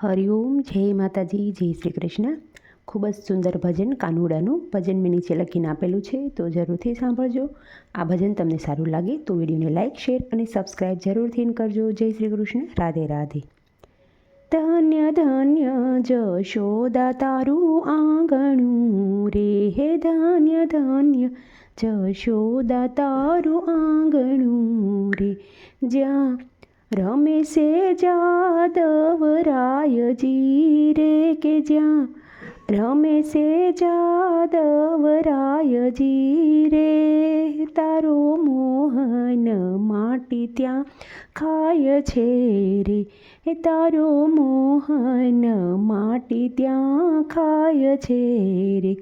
હરિઓમ, જય માતાજી, જય શ્રી કૃષ્ણ. ખૂબ જ સુંદર ભજન કાનુડાનું ભજન મેં નીચે લખીને આપેલું છે, તો જરૂરથી સાંભળજો. આ ભજન તમને સારું લાગે તો વિડીયોને લાઇક શેર અને સબસ્ક્રાઈબ જરૂરથી કરજો. જય શ્રી કૃષ્ણ. રાધે રાધે. ધન્ય ધન્ય જશોદા તારું આંગણું રે. હે ધન્ય ધન્ય જશોદા તારું આંગણું રે. જ્યાં રમે છે જાદવરાયજી રે કે જ્યાં? રમે છે જાદવરાયજી રે, તારો મોહન માટી ત્યાં ખાય છે રે. એ તારો મોહન માટી ત્યાં ખાય છે રે.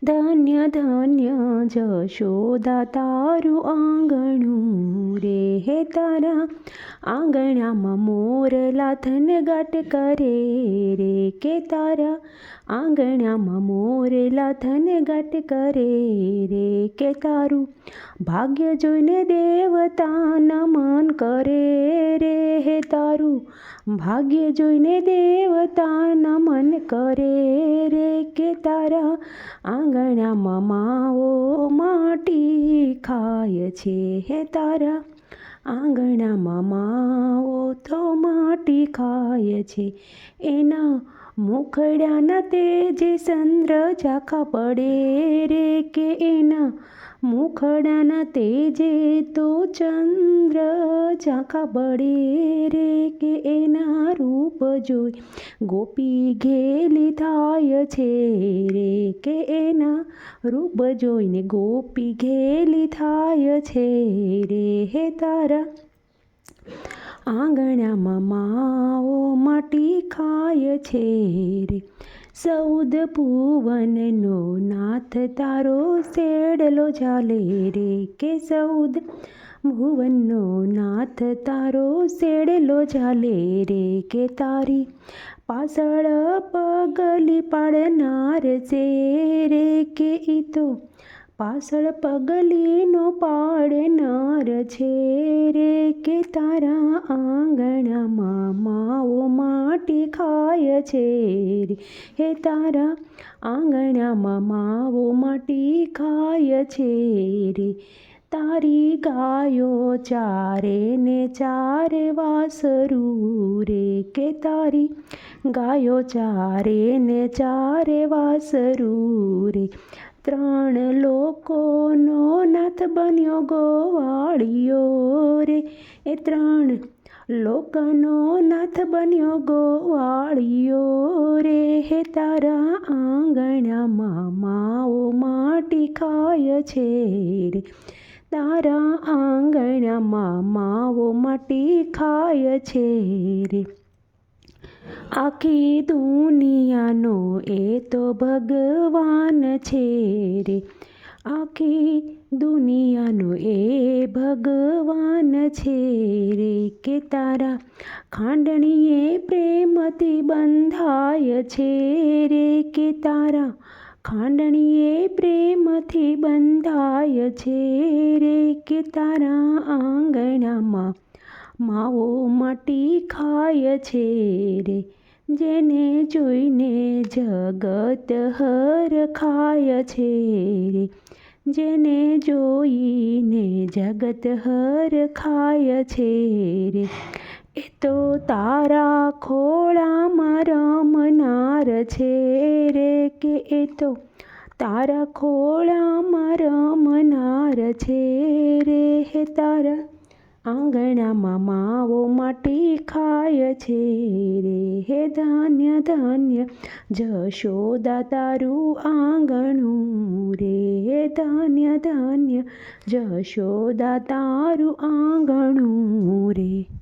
ધન્ય ધન્ય જશોદા તારું આંગણું રે હે તારા આંગણામાં મોરલા થનગાટ કરે રે કે તારા આંગણામાં મોરલા થનગાટ કરે રે કે તારું ભાગ્ય જોઈને દેવતાના મન કરે રે હે તારું ભાગ્ય જોઈને દેવતાના મન કરે રે કે તારા આંગણામાં માવો માટી ખાય છે હે તારા. આંગણામાં માવો તો માટી ખાય છે. એના મુખડાના તેજે ચંદ્ર ઝાંખા પડે રે કે એના? મુખડાના તેજે તો ચંદ્ર ઝાંખા પડે રે કે એના રૂપ જોઈ ગોપી ઘેલી થાય છે રે કે એના? રૂપ જોઈને ગોપી ઘેલી થાય છે રે હે તારા આંગણામાં માઓ માટી ખાય છે રે. સૌદ ભુવનનો નાથ તારો શેડલો ચાલે રે કે સૌદ ભુવનનો નાથ તારો શેડલો ચાલે રે કે તારી પાછળ પગલી પાડનાર છે રે કે ઈ તો પાછળ પગલીનો પાડનાર છે રે કે તારા આંગણામાં માવો માટી ખાય છે રે. હે તારા આંગણામાં માવો માટી ખાય છે રે. તારી ગાયો ચારે ને ચારે વાસરું રે. કે તારી ગાયો ચારે ને ચારે વાસરું રે. ત્રણ લોકોનો નાથ બન્યો ગોવાળિયો રે. એ ત્રણ લોકનો નાથ બન્યો ગોવાળિયો રે. હે તારા આંગણામાં માવો માટી ખાય છે રે. તારા આંગણામાં માવો માટી ખાય છે રે. આખી દુનિયાનો એ તો ભગવાન છે રે. આખી દુનિયાનો એ ભગવાન છે રે કે તારા ખાંડણીએ પ્રેમથી બંધાય છે રે કે તારા ખાંડણીએ પ્રેમથી બંધાય છે રે કે તારા આંગણામાં માવો માટી ખાય છે રે, જેને જોઈને જગત હર ખાય છે રે, જેને જોઈને જગત હર ખાય છે રે. એ તો તારા ખોળામાં રમનાર છે રે કે એ તો તારા ખોળામાં રમનાર છે રે હે તારા આંગણામાં માવો માટી ખાય છે રે, હે ધન્ય ધન્ય જશોદા તારું આંગણું રે, હે ધન્ય ધન્ય જશોદા તારું આંગણું રે.